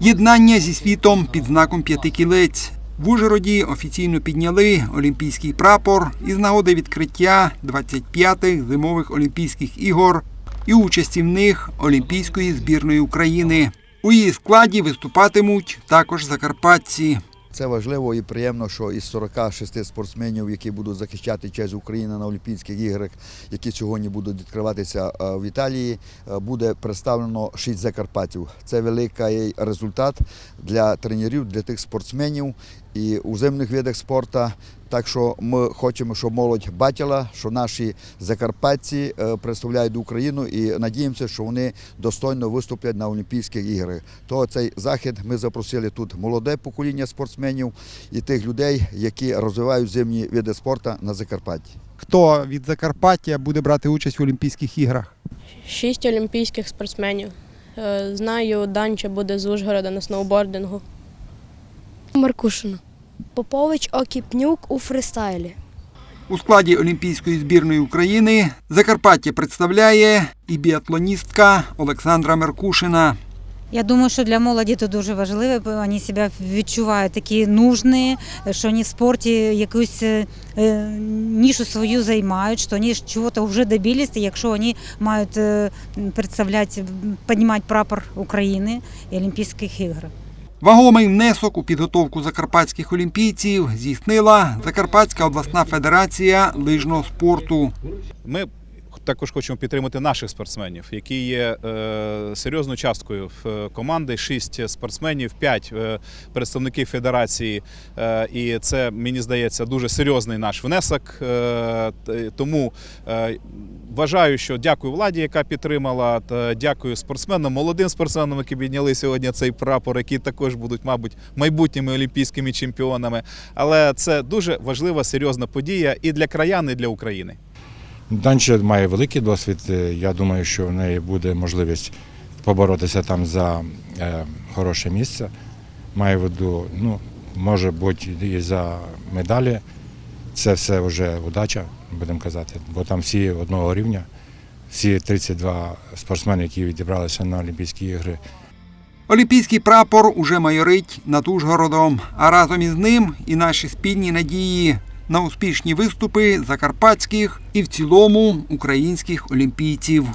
Єднання зі світом під знаком п'яти кілець. В Ужгороді офіційно підняли олімпійський прапор із нагоди відкриття 25-х зимових Олімпійських ігор і участі в них Олімпійської збірної України. У її складі виступатимуть також закарпатці. Це важливо і приємно, що із 46 спортсменів, які будуть захищати честь України на Олімпійських іграх, які сьогодні будуть відкриватися е, в Італії, е, буде представлено 6 закарпатів. Це великий результат для тренерів, для тих спортсменів і у зимних видах спорту. Так що ми хочемо, щоб молодь бачила, що наші закарпатці е, представляють Україну і надіємося, що вони достойно виступлять на Олімпійських іграх. То цей захід ми запросили тут молоде покоління спортсменів і тих людей, які розвивають зимні види спорту на Закарпатті. Хто від Закарпаття буде брати участь в Олімпійських іграх? Шість олімпійських спортсменів. Е, Знаю, Данча буде з Ужгорода на сноубордингу. Маркушина. Попович Окіпнюк у фристайлі. У складі Олімпійської збірної України Закарпаття представляє і біатлоністка Олександра Меркушина. Я думаю, що для молоді це дуже важливо, бо вони себе відчувають такі нужні, що вони в спорті якусь е, е, нішу свою займають, що вони чогось вже добились, якщо вони мають е, представляти, піднімати прапор України і Олімпійських ігор. Вагомий внесок у підготовку закарпатських олімпійців здійснила Закарпатська обласна федерація лижного спорту. Ми також хочемо підтримати наших спортсменів, які є е, серйозною часткою в е, команди. Шість спортсменів, п'ять е, представників федерації. І це мені здається дуже серйозний наш внесок. Тому вважаю, що дякую владі, яка підтримала. Дякую спортсменам, молодим спортсменам, які підняли сьогодні цей прапор, які також будуть, мабуть, майбутніми олімпійськими чемпіонами. Але це дуже важлива, серйозна подія і для краян, і для України. Данче має великий досвід. Е, Я думаю, що в неї буде можливість поборотися там за е, хороше місце. Має в ну, може бути і за медалі. Це все вже удача, будемо казати, бо там всі одного рівня, всі 32 спортсмени, які відібралися на Олімпійські ігри, Олімпійський прапор уже майорить над Ужгородом, а разом із ним і наші спільні надії на успішні виступи закарпатських і в цілому українських олімпійців.